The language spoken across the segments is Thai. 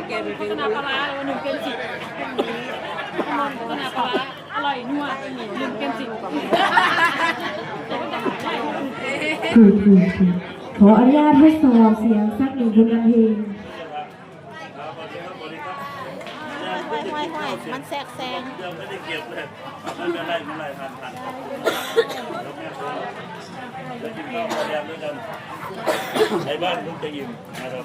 มสิบโฆษณาปลาร้าเลยว่าหนึ่งเกมสิบโฆษณาปลาร้าอร่อยนัวหนึ่งเกมสิบถูกถูกถูกขออนุญาตให้สอบเสียงสักหนึ่งผลงานเพลงห้อยห้อยห้อยมันแทรกแซงยังไม่ได้เก็บเลยไม่เป็นไรไม่เป็นไรทันทันแล้วแม่ก็จะกินข้าวมาแดงด้วยกันในบ้านเพิ่งจะอิ่มนะครับ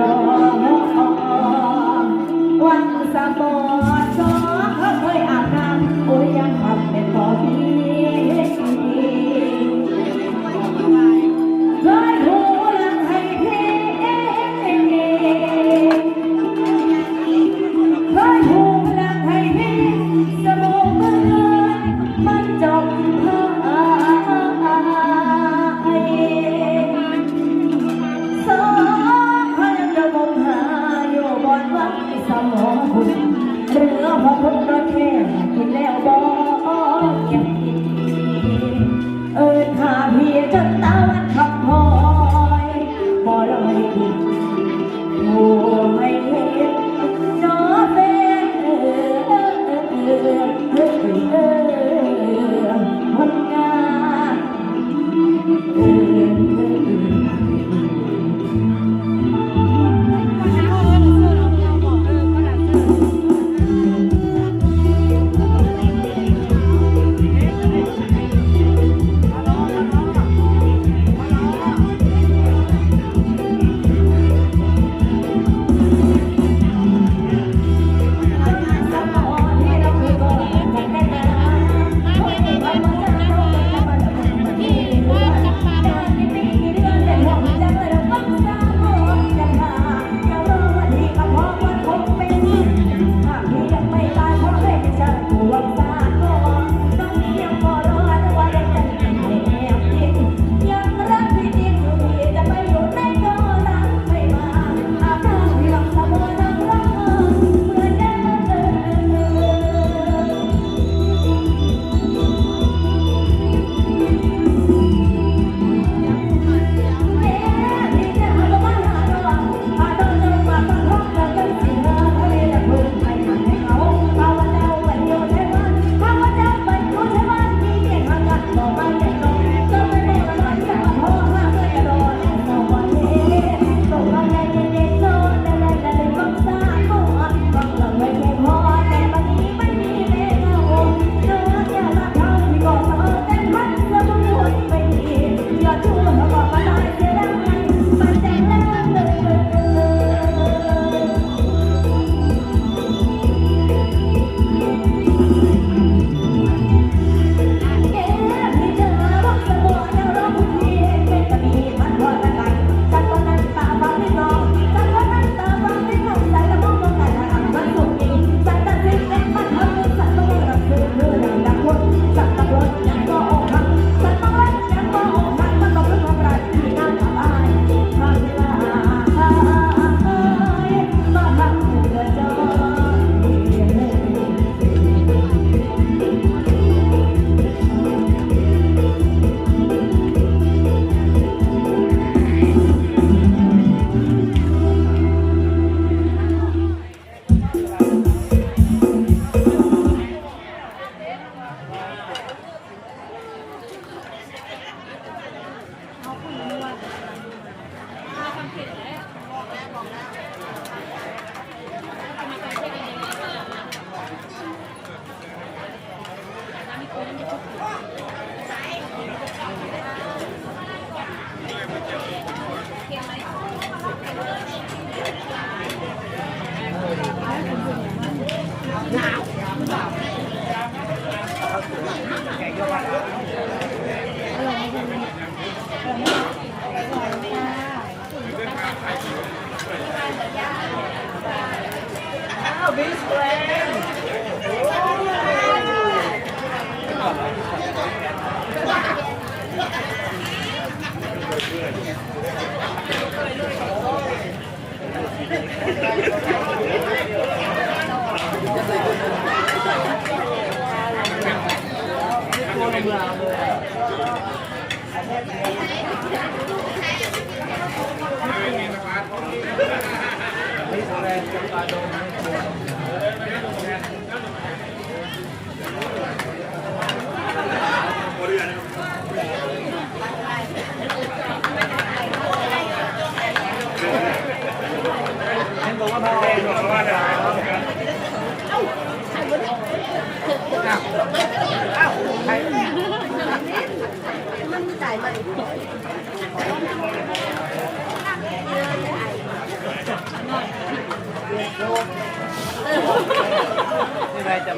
รอวันสะบอ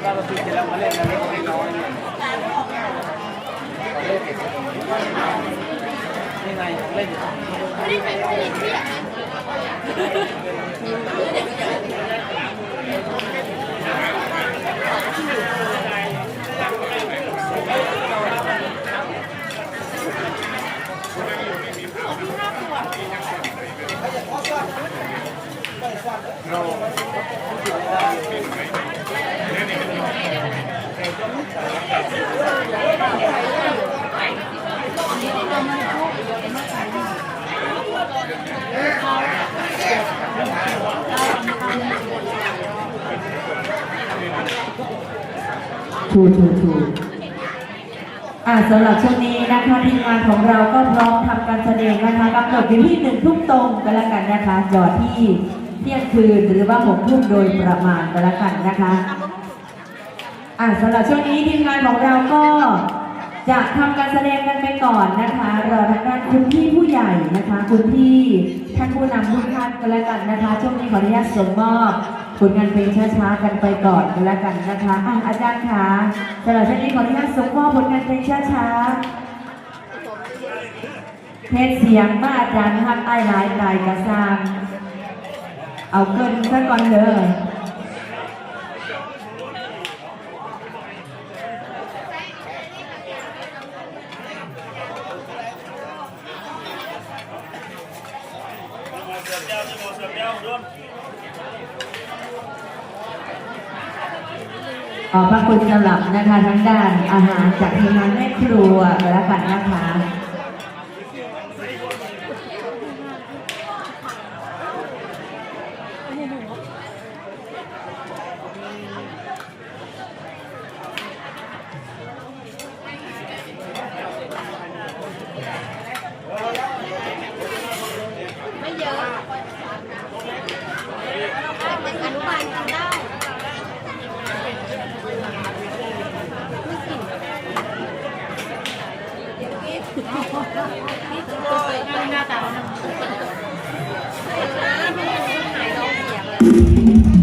ล้ว่าปีแล้วมาเล่นกันเล็กน้อยเนี่ยนี่ไงเล่น ถูถูถูอ่าสำหรับช่วงนี้นะคะทีมงานของเราก็พร้อมทำการแสดงนะคะกำหนดอยู่ที่หนึ่งทุ่มตรงกันแล้วกันนะคะจอดที่เที่ยงคืนหรือว่าหกทุ่มโดยประมาณกันแล้วกันนะคะอ่าสำหรับช่วงนี้ทีมงานของเราก็จะทำการแสดงกันไปก่อนนะคะรอทางด้านคุณพี่ผู้ใหญ่นะคะ คุณพี่ท่านผู้นำทุกท่านกันแล้วกันนะคะ ช่วงนี้ขออนุญาตส่งมอบ ผลงานเพลงช้าๆกันไปก่อนกันแล้วกันนะคะอะอาจารย์คะสำหรับช่วงนี้ขออนุญาตส่งมอบผลงานเพลงช้าๆเทศเสียงมาอาจารย์ฮักไอ้หลายกายกระซางเอาเกินซะก่อนเลยเสือแก้วที่หมดเสือแก้วร่วม ขอบพระคุณสำหรับนะคะทั้งด้านอาหารจากทีมงานแม่ครัวและกันนะคะ ไม่เยอะเป็นอนุบาลกินได้ หน้าตา วัน